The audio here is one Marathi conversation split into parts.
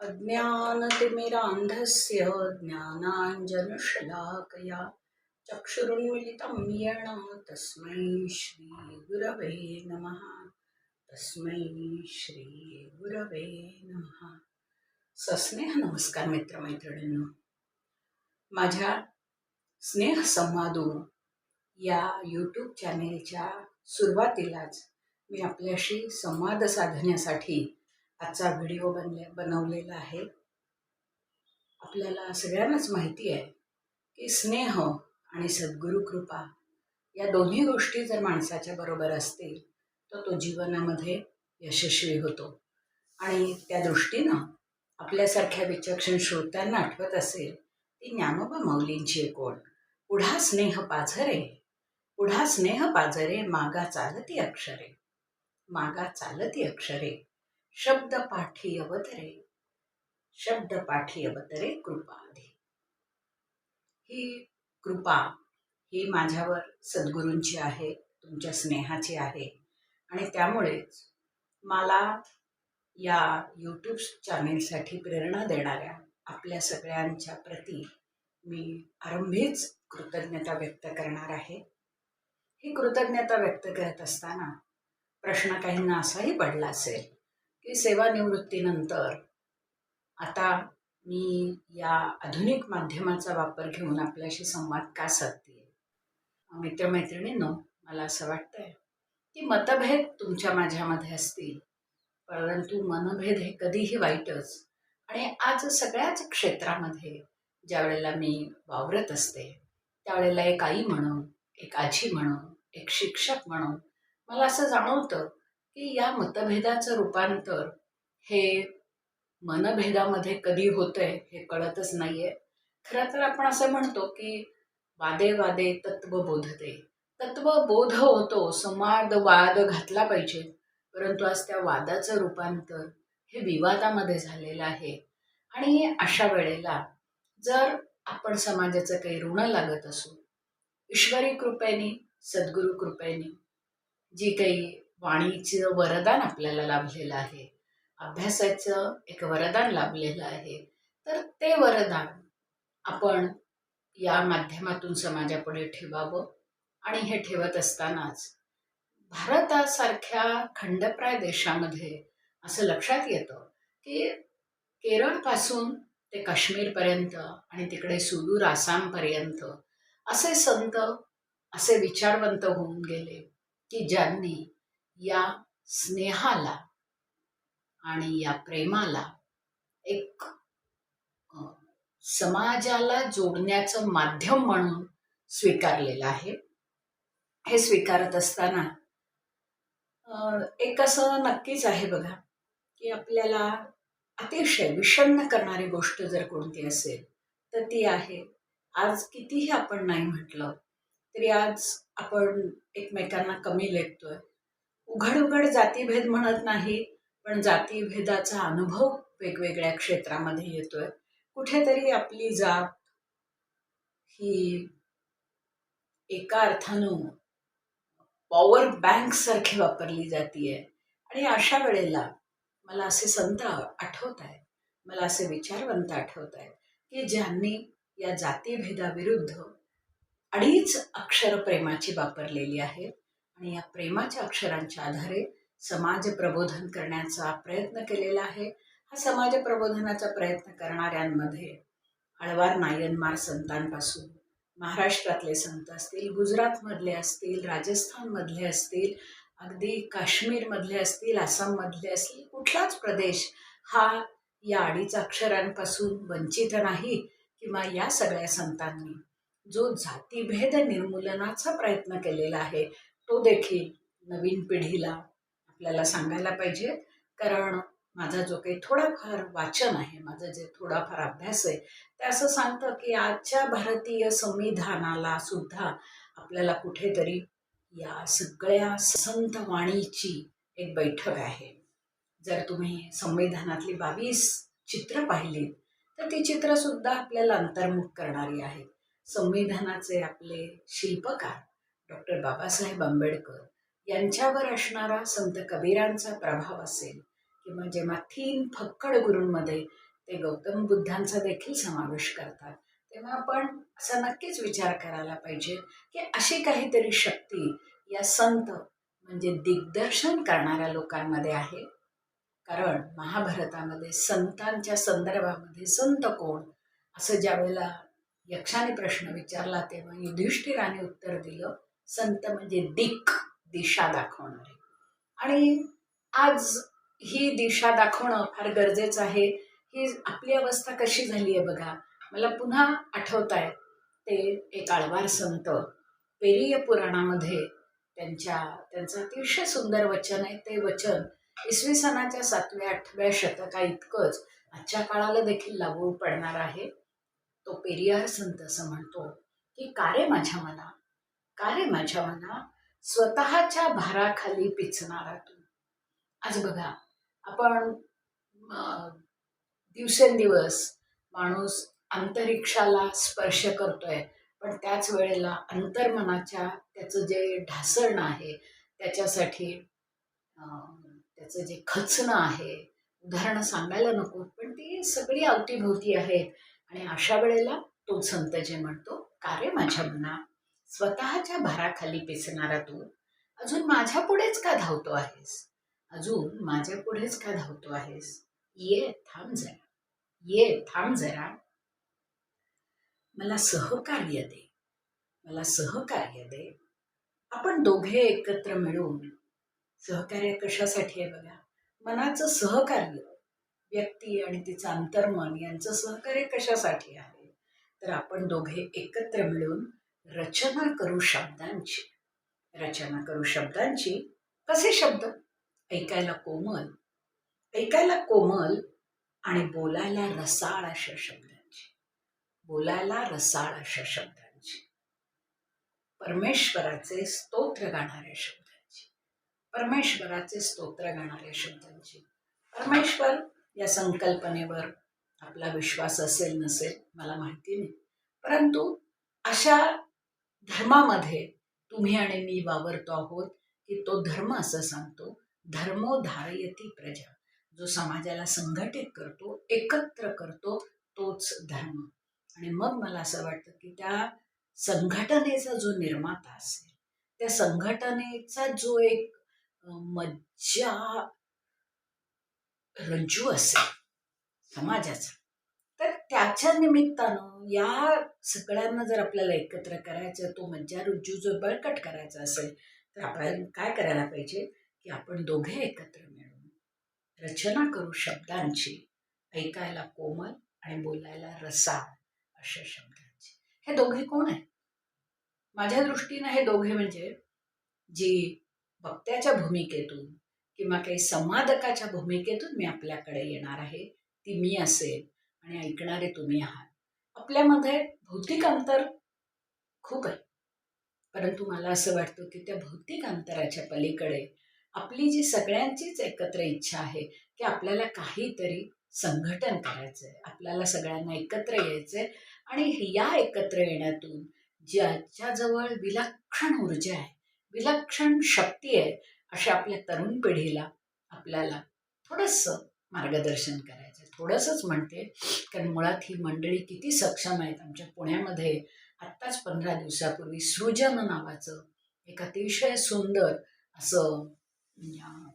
अज्ञानतिमिरान्धस्य ज्ञानाञ्जनशलाकया चक्षुरुन्मिलितं येण तस्मै श्रीगुरवे नमः। तस्मै श्रीगुरवे नमः। सस्नेह नमस्कार मित्रमैत्रिणींनो। माझ्या स्नेहसंवादू या यूट्यूब चॅनेलच्या सुरुवातीलाच मी आपल्याशी संवाद साधण्यासाठी आजचा व्हिडिओ बनले बनवलेला आहे. आपल्याला सगळ्यांनाच माहिती आहे की स्नेह आणि सद्गुरू कृपा या दोन्ही गोष्टी जर माणसाच्या बरोबर असतील तर तो जीवनामध्ये यशस्वी होतो. आणि त्या दृष्टीनं आपल्यासारख्या विचक्षण श्रोत्यांना आठवत असेल ती ज्ञानोबा माऊलींची एक ओळ. पुढा स्नेह पाझरे पुढा स्नेह पाझरे मागा चालती अक्षरे मागा चालती अक्षरे. शब्द पाठी अवतरे शब्द पाठी अवतरे कृपाधी ही कृपा ही माझ्यावर सद्गुरूंची आहे तुमच्या स्नेहाची आहे आणि त्यामुळेच मला या यूट्यूब चॅनेलसाठी प्रेरणा देणाऱ्या आपल्या सगळ्यांच्या प्रती मी आरंभीच कृतज्ञता व्यक्त करणार आहे. ही कृतज्ञता व्यक्त करत असताना प्रश्न काहींना असाही पडला असेल की सेवानिवृत्तीनंतर आता मी या आधुनिक माध्यमाचा वापर घेऊन आपल्याशी संवाद का साधते? मित्रमैत्रिणींनो मला असं वाटतंय की मतभेद तुमच्या माझ्यामध्ये असतील परंतु मनभेद हे कधीही वाईटच आणि आज सगळ्याच क्षेत्रामध्ये ज्या वेळेला मी वावरत असते त्यावेळेला एक आई म्हणून एक आजी म्हणून एक शिक्षक म्हणून मला असं जाणवतं की या मतभेदाचं रूपांतर हे मनभेदामध्ये कधी होतंय हे कळतच नाहीये. खरं तर आपण असं म्हणतो की वादे वादे तत्व बोधते तत्व बोध होतो संवाद वाद घातला पाहिजे. परंतु आज त्या वादाचं रूपांतर हे विवादामध्ये झालेलं आहे. आणि अशा वेळेला जर आपण समाजाचं काही ऋण लागत असू ईश्वरी कृपेने सद्गुरू कृपेने जी काही वाणीचं वरदान आपल्याला लाभलेलं आहे. अभ्यासाचं एक वरदान लाभलेलं आहे. तर ते वरदान आपण या माध्यमातून समाजापुढे ठेवावं. आणि हे ठेवत असतानाच भारतासारख्या खंडप्राय देशामध्ये असं लक्षात येतं की केरळपासून ते काश्मीरपर्यंत आणि तिकडे सुदूर आसामपर्यंत असे संत असे विचारवंत होऊन गेले की ज्यांनी या स्नेहाला आणि या प्रेमाला एक समाजाला जोडण्याचं माध्यम म्हणून स्वीकारलेलं आहे. हे स्वीकारत असताना एक असं नक्कीच आहे बघा की आपल्याला अतिशय विषण्ण करणारी गोष्ट जर कोणती असेल तर ती आहे आज कितीही आपण नाही म्हटलं तरी आज आपण एकमेकांना कमी लेखतोय उघड उघड जातीभेद म्हणत नाही पण जातीभेदाचा अनुभव वेगवेगळ्या क्षेत्रामध्ये येतोय. कुठेतरी आपली जात ही एका अर्थानं पॉवर बँक सारखी वापरली जातीये. आणि अशा वेळेला मला असे संत आठवत आहेत मला असे विचारवंत आठवत आहेत की ज्यांनी या जातीभेदाविरुद्ध अडीच अक्षर प्रेमाची वापरलेली आहेत आणि या प्रेमाच्या अक्षरांच्या आधारे समाज प्रबोधन करण्याचा प्रयत्न केलेला आहे. हा समाज प्रबोधनाचा प्रयत्न करणाऱ्यांमध्ये आळवार नायनमार संतांपासून महाराष्ट्रातले संत असतील गुजरातमधले असतील राजस्थानमधले असतील अगदी काश्मीरमधले असतील आसाममधले असतील कुठलाच प्रदेश हा या अडीच अक्षरांपासून वंचित नाही किंवा या सगळ्या संतांनी जो जातीभेद निर्मूलनाचा प्रयत्न केलेला आहे तो देखील नवीन पिढीला आपल्याला सांगायला पाहिजे. कारण माझा जो काही थोडाफार वाचन आहे माझं जे थोडाफार अभ्यास आहे ते असं सांगतं की आजच्या भारतीय संविधानाला सुद्धा आपल्याला कुठेतरी या सगळ्या संत वाणीची एक बैठक आहे. जर तुम्ही संविधानातली बावीस चित्र पाहिलीत तर ती चित्रसुद्धा आपल्याला अंतर्मुख करणारी आहेत. संविधानाचे आपले शिल्पकार डॉक्टर बाबासाहेब आंबेडकर यांच्यावर असणारा संत कबीरांचा प्रभाव असेल किंवा जेव्हा तीन फक्कड गुरूंमध्ये ते गौतम बुद्धांचा देखील समावेश करतात तेव्हा आपण असा नक्कीच विचार करायला पाहिजे की अशी काहीतरी शक्ती या संत म्हणजे दिग्दर्शन करणाऱ्या लोकांमध्ये आहे. कारण महाभारतामध्ये संतांच्या संदर्भामध्ये संत कोण? असं ज्या वेळेला यक्षाने प्रश्न विचारला तेव्हा युधिष्ठिराने उत्तर दिलं संत म्हणजे दिक दिशा दाखवणारे. आणि आज ही दिशा दाखवणं फार गरजेचं आहे. ही आपली अवस्था कशी झाली आहे बघा. मला पुन्हा आठवत आहे ते एक आळवार संत पेरिय पुराणामध्ये त्यांच्या त्यांचं अतिशय सुंदर वचन आहे. ते वचन इसवी सणाच्या सातव्या आठव्या शतका इतकंच आजच्या काळाला देखील लागू पडणार आहे. तो पेरियार संत असं म्हणतो की कारे माझ्या मना कारे माझ्या मना स्वतःच्या भाराखाली पिचणारा तू. आज बघा आपण दिवसेंदिवस माणूस अंतरिक्षाला स्पर्श करतोय पण त्याच वेळेला अंतर्मनाच्या त्याचं जे ढासळणं आहे त्याच्यासाठी त्याचं जे खचणं आहे उदाहरणं सांगायला नको पण ती सगळी अवतीभोवती आहेत आणि अशा वेळेला तो संत जे म्हणतो कार्य माझ्या मना स्वतःच्या भाराखाली पेसणारा तू अजून माझ्या पुढेच का धावतो आहेस? अजून माझ्या पुढेच का धावतो आहेस? ये थांब जरा. ये थांब जरा. मला सहकार्य दे. मला सहकार्य दे. आपण दोघे एकत्र मिळून सहकार्य कशासाठी आहे बघा? मनाचं सहकार्य व्यक्ती आणि तिचं अंतर्मन यांचं सहकार्य कशासाठी आहे? तर आपण दोघे एकत्र मिळून रचना करू शब्दांची. रचना करू शब्दांची कसे शब्द? ऐकायला कोमल. ऐकायला कोमल आणि बोलायला रसाळ अशा शब्दांची. बोलायला रसाळ अशा शब्दांची. परमेश्वराचे स्तोत्र गाणाऱ्या शब्दांची. परमेश्वराचे स्तोत्र गाणाऱ्या शब्दांची. परमेश्वर या संकल्पनेवर आपला विश्वास असेल नसेल मला माहिती नाही. परंतु अशा धर्मामध्ये तुम्ही आणि मी वावरतो आहोत की तो धर्म असं सांगतो धर्मो धारयती प्रजा. जो समाजाला संघटित करतो एकत्र करतो तोच धर्म. आणि मग मला असं वाटतं की त्या संघटनेचा जो निर्माता असेल त्या संघटनेचा जो एक मज्जा रज्जू असेल समाजाचा तर त्याच्या निमित्तानं या सगळ्यांना जर आपल्याला एकत्र करायचं तो मज्जा जर बळकट करायचा असेल तर आपल्याला काय करायला पाहिजे? की आपण दोघे एकत्र मिळून रचना करू शब्दांची ऐकायला कोमल आणि बोलायला रसाळ अशा शब्दांची. हे दोघे कोण आहेत? माझ्या दृष्टीनं हे दोघे म्हणजे जी वक्त्याच्या भूमिकेतून किंवा काही संवादकाच्या भूमिकेतून मी आपल्याकडे येणार आहे ती मी असेल आणि ऐकणारे तुम्ही आहात. आपल्यामध्ये भौतिक अंतर खूप आहे. परंतु मला असं वाटतं की त्या भौतिक अंतराच्या पलीकडे आपली जी सगळ्यांचीच एकत्र इच्छा आहे की आपल्याला काहीतरी संघटन करायचं आहे आपल्याला सगळ्यांना एकत्र यायचं आहे आणि या एकत्र येण्यातून ज्याच्याजवळ विलक्षण ऊर्जा आहे विलक्षण शक्ती आहे अशा आपल्या तरुण पिढीला आपल्याला थोडंसं मार्गदर्शन करायचं. थोडंसंच म्हणते कारण मुळात ही मंडळी किती सक्षम आहेत आमच्या पुण्यामध्ये. आत्ताच पंधरा दिवसापूर्वी सृजन नावाचं एक अतिशय सुंदर असं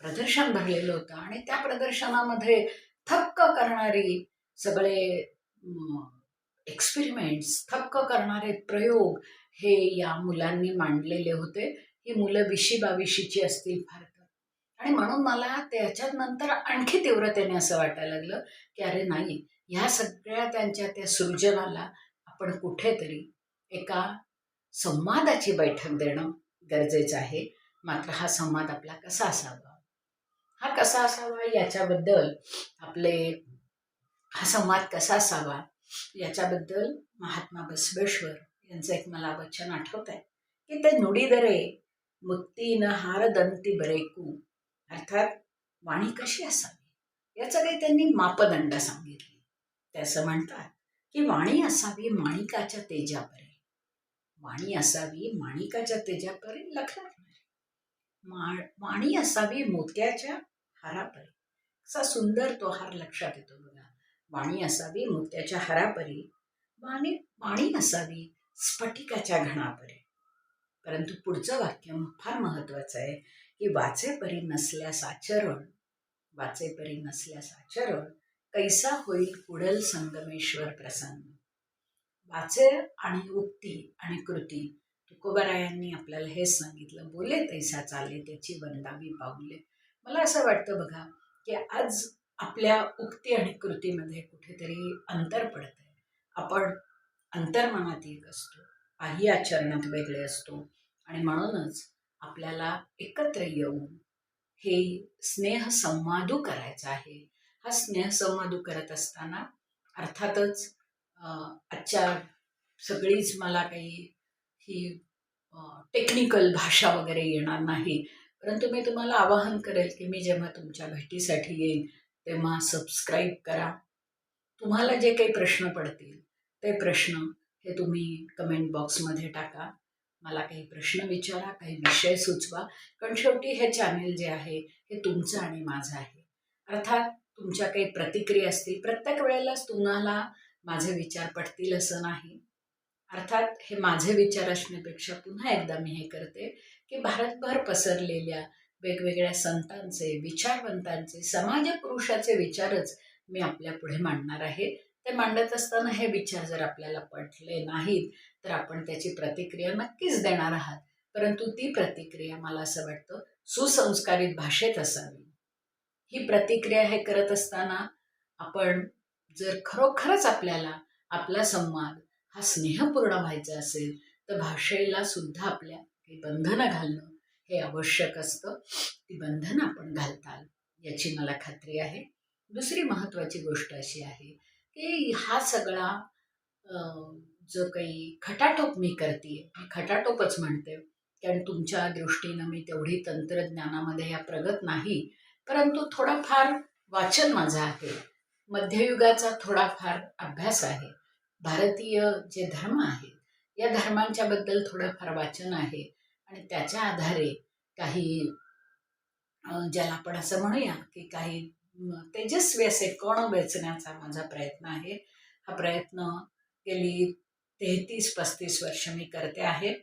प्रदर्शन भरलेलं होतं. आणि त्या प्रदर्शनामध्ये थक्क करणारी सगळे एक्सपेरिमेंट्स थक्क करणारे प्रयोग हे या मुलांनी मांडलेले होते. ही मुलं विशी बाविशीची असतील फार आणि म्हणून मला त्याच्यात नंतर आणखी तीव्रतेने असं वाटायला लागलं की अरे नाही ह्या सगळ्या त्यांच्या त्या सृजनाला आपण कुठेतरी एका संवादाची बैठक देणं गरजेचं आहे. मात्र हा संवाद आपला कसा असावा? हा कसा असावा याच्याबद्दल आपले हा संवाद कसा असावा याच्याबद्दल महात्मा बसवेश्वर यांचं एक मला वचन आठवत आहे की ते नुडीदरे मुक्तीन हार दंती बरेकू अर्थात वाणी कशी असावी? याचं काही त्यांनी मापदंड सांगितले. ते असं म्हणतात की वाणी असावी माणिकाच्या तेजापरे वाणी असावी माणिकाच्या तेजापरे लक्षात मा वाणी असावी मोत्याच्या हारापरे असा सुंदर तो हार लक्षात येतो बघा. वाणी असावी मोत्याच्या हारापरी वाणी वाणी असावी स्फटिकाच्या घणापरी परंतु पुढचं वाक्य फार महत्वाचं आहे. की वाचेपरी नसल्यास आचरण वाचेपरी नसल्यास आचरण कैसा होईल उडल संगमेश्वर प्रसन्न वाचे आणि उक्ती आणि कृती तुकोबारायांनी आपल्याला हेच सांगितलं बोले तैसा चाले त्याची वंदावी पाऊले. मला असं वाटतं बघा की आज आपल्या उक्ती आणि कृतीमध्ये कुठेतरी अंतर पडत आहे आपण अंतर्मनात एक असतो काही आचरणात वेगळे असतो आणि म्हणूनच आपल्याला एकत्र येऊन हे स्नेहसंवादू करायचा आहे. हा स्नेह संवादू करत असताना अर्थातच आजच्या सगळीच मला काही ही टेक्निकल भाषा वगैरे येणार नाही. परंतु मी तुम्हाला आवाहन करेल की मी जेव्हा तुमच्या भेटीसाठी येईल तेव्हा सबस्क्राईब करा. तुम्हाला जे काही प्रश्न पडतील ते प्रश्न हे तुम्ही कमेंट बॉक्समध्ये टाका. मला काही प्रश्न विचारा काही विषय सुचवा. कारण शेवटी हे चॅनेल जे आहे हे तुमचं आणि माझं आहे. अर्थात तुमच्या काही प्रतिक्रिया असतील प्रत्येक वेळेलाच तुम्हाला माझे विचार पटतील असं नाही. अर्थात हे माझे विचार असण्यापेक्षा पुन्हा एकदा मी हे करते की भारतभर पसरलेल्या वेगवेगळ्या संतांचे विचारवंतांचे समाज पुरुषाचे विचारच मी आपल्या पुढे मांडणार आहे. ते मांडत असताना हे विचार जर आपल्याला पटले नाहीत तर आपण त्याची प्रतिक्रिया नक्कीच देणार आहात. परंतु ती प्रतिक्रिया मला असं वाटतं सुसंस्कारित भाषेत असावी. ही प्रतिक्रिया हे करत असताना आपण जर खरोखरच आपल्याला आपला संवाद हा स्नेहपूर्ण व्हायचा असेल तर भाषेला सुद्धा आपल्या काही बंधनं घालणं हे आवश्यक असतं. ती बंधनं आपण घालताल याची मला खात्री आहे. दुसरी महत्त्वाची गोष्ट अशी आहे की हा सगळा जो काही खटाटोप मी करते मी खटाटोपच म्हणते. कारण तुमच्या दृष्टीनं मी तेवढी तंत्रज्ञानामध्ये या प्रगत नाही परंतु थोडाफार वाचन माझं आहे. मध्ययुगाचा थोडाफार अभ्यास आहे. भारतीय जे धर्म आहेत या धर्मांच्या बद्दल थोडंफार वाचन आहे. आणि त्याच्या आधारे काही ज्याला आपण असं म्हणूया की काही तेजस्वी असे कण वेचण्याचा माझा प्रयत्न आहे. हा प्रयत्न गेली तेहतीस पस्तीस वर्ष मी करते आहे.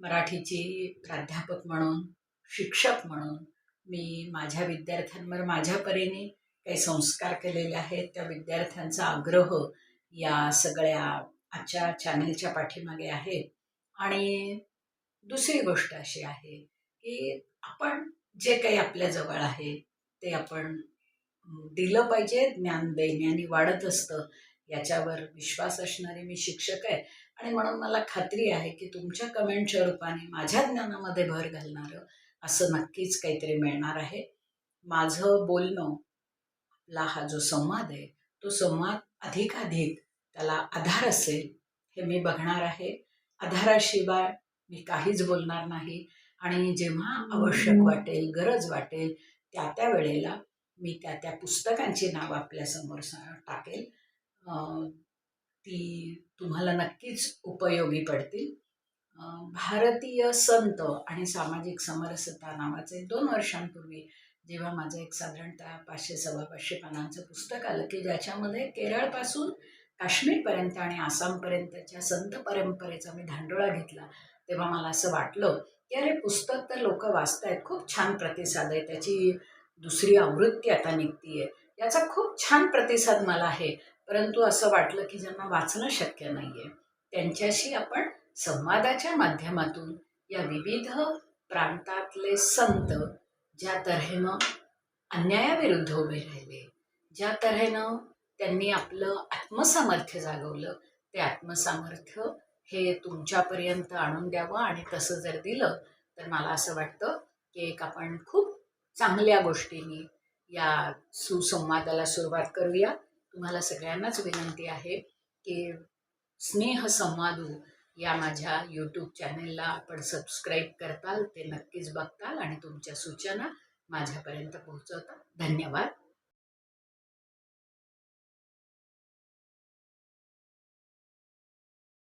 मराठीची प्राध्यापक म्हणून शिक्षक म्हणून मी माझ्या विद्यार्थ्यांवर माझ्या परीने काही संस्कार केलेले आहेत. त्या विद्यार्थ्यांचा आग्रह या सगळ्या आजच्या चॅनेलच्या पाठीमागे आहे. आणि दुसरी गोष्ट अशी आहे की आपण जे काही आपल्याजवळ आहे ते आपण दिलं पाहिजे ज्ञान दैन्याने वाढत असतं याच्यावर विश्वास असणारे मी शिक्षक आहे. आणि म्हणून मला खात्री आहे की तुमच्या कमेंटच्या रूपाने माझ्या ज्ञानामध्ये भर घालणारं असं नक्कीच काहीतरी मिळणार आहे. माझं बोलणं आपला हा जो संवाद आहे तो संवाद अधिकाधिक त्याला आधार असेल हे मी बघणार आहे. आधाराशिवाय मी काहीच बोलणार नाही. आणि जेव्हा आवश्यक वाटेल गरज वाटेल त्या त्या वेळेला मी त्या त्या पुस्तकांची नावं आपल्यासमोर टाकेल. ती तुम्हाला नक्कीच उपयोगी पडतील. भारतीय संत आणि सामाजिक समरसता नावाचे दोन वर्षांपूर्वी जेव्हा माझं एक साधारणतः पाचशे सव्वा पाचशे पानांचं पुस्तक आलं की ज्याच्यामध्ये केरळपासून काश्मीरपर्यंत आणि आसामपर्यंतच्या संत परंपरेचा मी धांडोळा घेतला तेव्हा मला असं वाटलं की अरे पुस्तक तर लोक वाचतायत खूप छान प्रतिसाद आहे. त्याची दुसरी आवृत्ती आता निघतीये. याचा खूप छान प्रतिसाद मला आहे. परंतु असं वाटलं की ज्यांना वाचणं शक्य नाही आहे त्यांच्याशी आपण संवादाच्या माध्यमातून या विविध प्रांतातले संत ज्या तऱ्हेनं अन्यायाविरुद्ध उभे राहिले ज्या तऱ्हेनं त्यांनी आपलं आत्मसामर्थ्य जागवलं ते आत्मसामर्थ्य हे तुमच्यापर्यंत आणून द्यावं आणि तसं जर दिलं तर मला असं वाटतं की एक आपण खूप चांगल्या गोष्टींनी या सुसंवादाला सुरुवात करूया. तुम्हाला सगळ्यांनाच विनंती आहे की स्नेहसंवादू या माझ्या यूट्यूब चॅनेलला आपण सबस्क्राईब करताल ते नक्कीच बघताल आणि तुमच्या सूचना माझ्यापर्यंत पोहोचवता धन्यवाद.